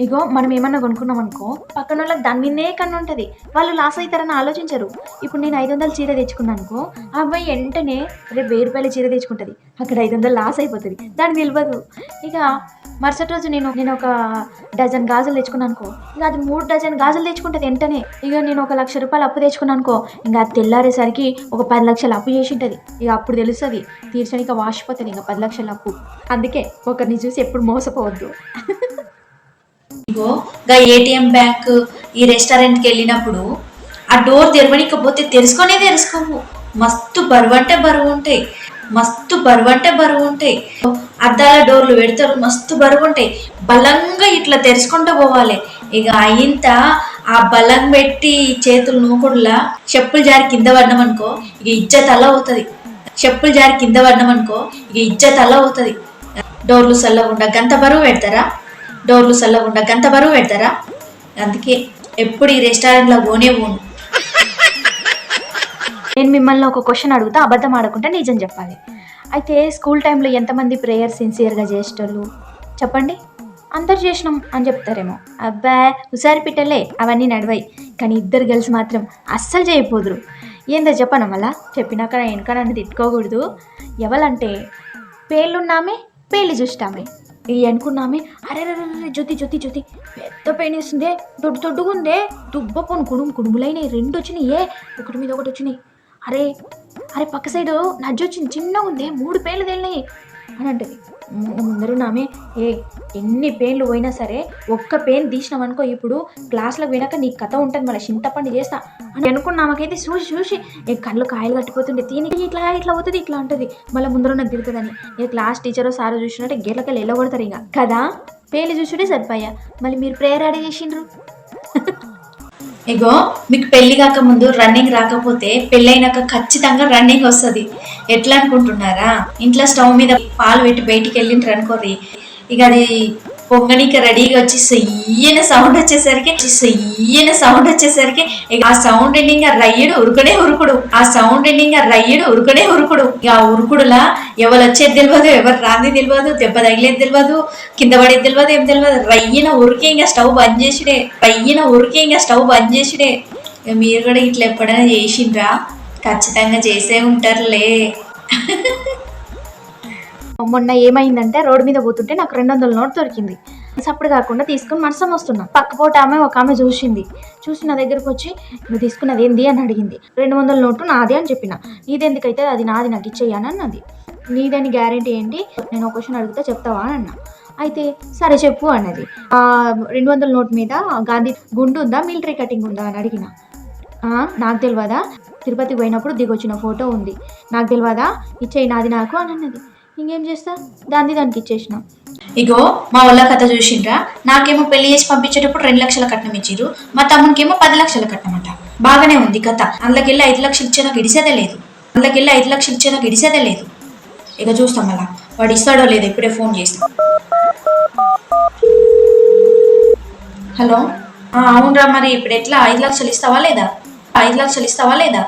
ఇగో మనం ఏమన్నా కొనుక్కున్నాం అనుకో పక్కన వాళ్ళకి దాని మీదే కన్ను ఉంటుంది. వాళ్ళు లాస్ అవుతారని ఆలోచించరు. ఇప్పుడు నేను ఐదు వందల చీర తెచ్చుకున్నాను అనుకో ఆ అబ్బాయి వెంటనే రేపు వెయ్యి రూపాయల చీర తెచ్చుకుంటుంది. అక్కడ ఐదు వందలు లాస్ అయిపోతుంది. దాన్ని నిలవదు ఇక మరుసటి రోజు నేను నేను ఒక డజన్ గాజులు తెచ్చుకున్నాను అనుకో ఇక అది మూడు డజన్ గాజులు తెచ్చుకుంటుంది వెంటనే. ఇక నేను ఒక లక్ష రూపాయలు అప్పు తెచ్చుకున్నాను అనుకో ఇంకా అది తెల్లారేసరికి ఒక పది లక్షలు అప్పు చేసి ఉంటుంది ఇక అప్పుడు తెలుస్తుంది తీర్చడానికి వాసిపోతుంది ఇంకా పది లక్షల అప్పు. అందుకే ఒకరిని చూసి ఎప్పుడు మోసపోవద్దు. ఇగో గా ఏటీఎం బ్యాంక్ ఈ రెస్టారెంట్కి వెళ్ళినప్పుడు ఆ డోర్ తెరవనికపోతే తెరుచుకొనే తెరుచుకోవు మస్తు బరువు అంటే బరువు ఉంటాయి మస్తు బరువు అంటే బరువు ఉంటాయి అద్దాల డోర్లు పెడతారు. మస్తు బరువు ఉంటాయి బలంగా ఇట్లా తెరుచుకుంటూ పోవాలి. ఇక అయింత ఆ బలం పెట్టి చేతులు నూకుడులా చెప్పులు జారి కింద పడినాం అనుకో ఇక ఇజ్జత్ అలా అవుతుంది. చెప్పులు జారి కింద పడినాం అనుకో ఇక ఇజ్జత్ అలా అవుతుంది. డోర్లు చల్లకుండా గంత బరువు పెడతారా? డోర్లు చల్లకుండా గంత బరువు పెడతారా? అందుకే ఎప్పుడు ఈ రెస్టారెంట్లో పోనే పోను. నేను మిమ్మల్ని ఒక క్వశ్చన్ అడుగుతా అబద్ధం ఆడకుండా నిజం చెప్పాలి. అయితే స్కూల్ టైంలో ఎంతమంది ప్రేయర్ సిన్సియర్గా చేసేటోళ్ళు? చెప్పండి. అందరు చేసినాం అని చెప్తారేమో. అబ్బా హుసారి పిట్టలే అవన్నీ నడవాయి కానీ ఇద్దరు కలిసి మాత్రం అస్సలు చేయకపోదురు. ఏందో చెప్పను మళ్ళా? చెప్పినాక వెనక నన్ను తిట్టుకోకూడదు. ఎవలంటే పేళ్ళున్నామే పేళ్ళు చూస్తామే. ఈ అనుకున్నామే. అరే రే జ్యోతి జ్యోతి జ్యోతి. పెద్ద పెయిన్ వేస్తుందే దొడ్డు దొడ్డుగా ఉందే. దుబ్బ పొను కుడుము కుడుములైనాయి. రెండు వచ్చినాయి ఏ? ఒకటి మీద ఒకటి వచ్చినాయి. అరే అరే పక్క సైడు నజ్జ వచ్చింది చిన్నగా ఉందే. మూడు పేర్లు తేలినాయి. అని అంటది ముందరు నామే ఏ ఎన్ని పేన్లు పోయినా సరే ఒక్క పెయిన్ తీసినాం అనుకో ఇప్పుడు క్లాస్లో పోయినాక నీ కథ ఉంటుంది మళ్ళీ చింతపండి చేస్తా. అని అనుకున్నామకైతే చూసి చూసి ఏ కళ్ళు కాయలు కట్టిపోతుండే దీనికి ఇట్లా ఇట్లా అవుతుంది ఇట్లా ఉంటుంది మళ్ళీ ముందర నాకు తిరుగుతుందని ఏ క్లాస్ టీచర్ సారో చూసినట్టే గేట్లకెళ్ళి వెళ్ళగొడతారు ఇక. కదా పేర్లు చూసుడే సరిపోయా? మళ్ళీ మీరు ప్రేయర్ యాడ్ చేసిండ్రు? ఇగో మీకు పెళ్ళి కాక ముందు రన్నింగ్ రాకపోతే పెళ్ళైనాక ఖచ్చితంగా రన్నింగ్ వస్తుంది. ఎట్లా అనుకుంటున్నారా? ఇంట్లో స్టవ్ మీద పాలు పెట్టి బయటికి వెళ్ళింటారు అనుకోరి ఇక అది పొంగనికి రెడీగా వచ్చి సయ్యన సౌండ్ వచ్చేసరికి సయ్యన సౌండ్ వచ్చేసరికి ఆ సౌండ్ ఇంకా రయ్యుడు ఉరుకుడే ఉరుకుడు. ఆ సౌండ్ ఇంకా రయ్యుడు ఉరుకుడే ఉరుకుడు. ఇక ఆ ఉరుకుడులా ఎవరు వచ్చేది తెలియదు ఎవరు రాంది తెలియదు దెబ్బ తగిలేది తెలియదు కింద పడేది తెలియదు ఏం తెలియదు రయ్యన ఉరికి ఇంకా స్టవ్ బంద్ చేసుడే రయ్యన ఉరికి ఇంకా స్టవ్ బంద్ చేసుడే. ఇక మీరు కూడా ఇట్లా ఎప్పుడైనా చేసిండ్రా? ఖచ్చితంగా చేసే ఉంటారులే. మొన్న ఏమైందంటే రోడ్డు మీద పోతుంటే నాకు రెండు వందల నోట్ దొరికింది. సప్పుడు కాకుండా తీసుకుని మనసం వస్తున్నా. పక్కపోట ఆమె ఒక ఆమె చూసింది. చూసి నా దగ్గరకు వచ్చి నువ్వు తీసుకున్నది ఏంది? అని అడిగింది. రెండు వందల నోటు నాదే అని చెప్పిన. నీదెందుకైతే అది నాది నాకు ఇచ్చేయాను అన్నది. నీదని గ్యారంటీ ఏంటి? నేను ఒక క్వశ్చన్ అడిగితే చెప్తావా? అని అన్నా. అయితే సరే చెప్పు అన్నది. ఆ రెండు వందల నోట్ మీద గాంధీ గుండు ఉందా? మిలిటరీ కటింగ్ ఉందా? అని అడిగిన. నాకు తెలియదా తిరుపతికి పోయినప్పుడు దిగొచ్చిన ఫోటో ఉంది. నాకు తెలియదా ఇచ్చేయి నాది నాకు అని అన్నది. ఇంకేం చేస్తా? దాన్ని దానికి ఇచ్చేసిన ఇగో మా వాళ్ళ కథ చూసిండ్రా? నాకేమో పెళ్ళి చేసి పంపించేటప్పుడు రెండు లక్షల కట్నం ఇచ్చిర్రు. మా తమ్మునికేమో పది లక్షల కట్నం అంట బాగానే ఉంది కథ. అందులోకెళ్ళి ఐదు లక్షలు ఇచ్చేనా గిడిసేదే లేదు. అందులోకెళ్ళి ఐదు లక్షలు ఇచ్చేనా గిడిసేదే లేదు. ఇక చూస్తాం మళ్ళా. వాడు ఇస్తాడో లేదో ఇప్పుడే ఫోన్ చేస్తాం. హలో? అవునరా మరి ఇప్పుడు ఎట్లా? ఐదు లక్షలు ఇస్తావా లేదా? ఐదు లక్షలు ఇస్తావా లేదా?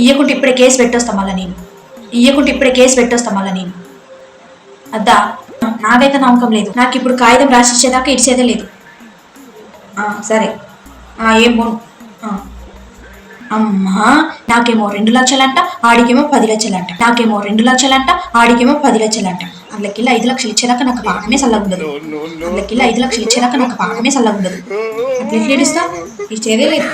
ఇయ్యకుంటే ఇప్పుడే కేసు పెట్టొస్తాం మళ్ళీ నేను. ఇయ్యకుంటే ఇప్పుడే కేసు పెట్టొస్తా మళ్ళీ నేను. అద్దా నాకైతే నమ్మకం లేదు. నాకు ఇప్పుడు కాగితం రాసిచ్చేదాకా ఇడిచేదే లేదు. సరే. ఏం పోను అమ్మా నాకేమో రెండు లక్షలంట ఆడికేమో పది లక్షలంట. నాకేమో రెండు లక్షలంట ఆడికేమో పది లక్షలంట. అందులోకి ఐదు లక్షలు ఇచ్చేదాకా నాకు పానమే చల్లగా ఉండదు అందులోకి ఐదు లక్షలు ఇచ్చేదాకా నాకు పానమే చల్లగా ఉండదు అట్లా ఎట్లా ఇస్తా ఇచ్చేదే లేదు.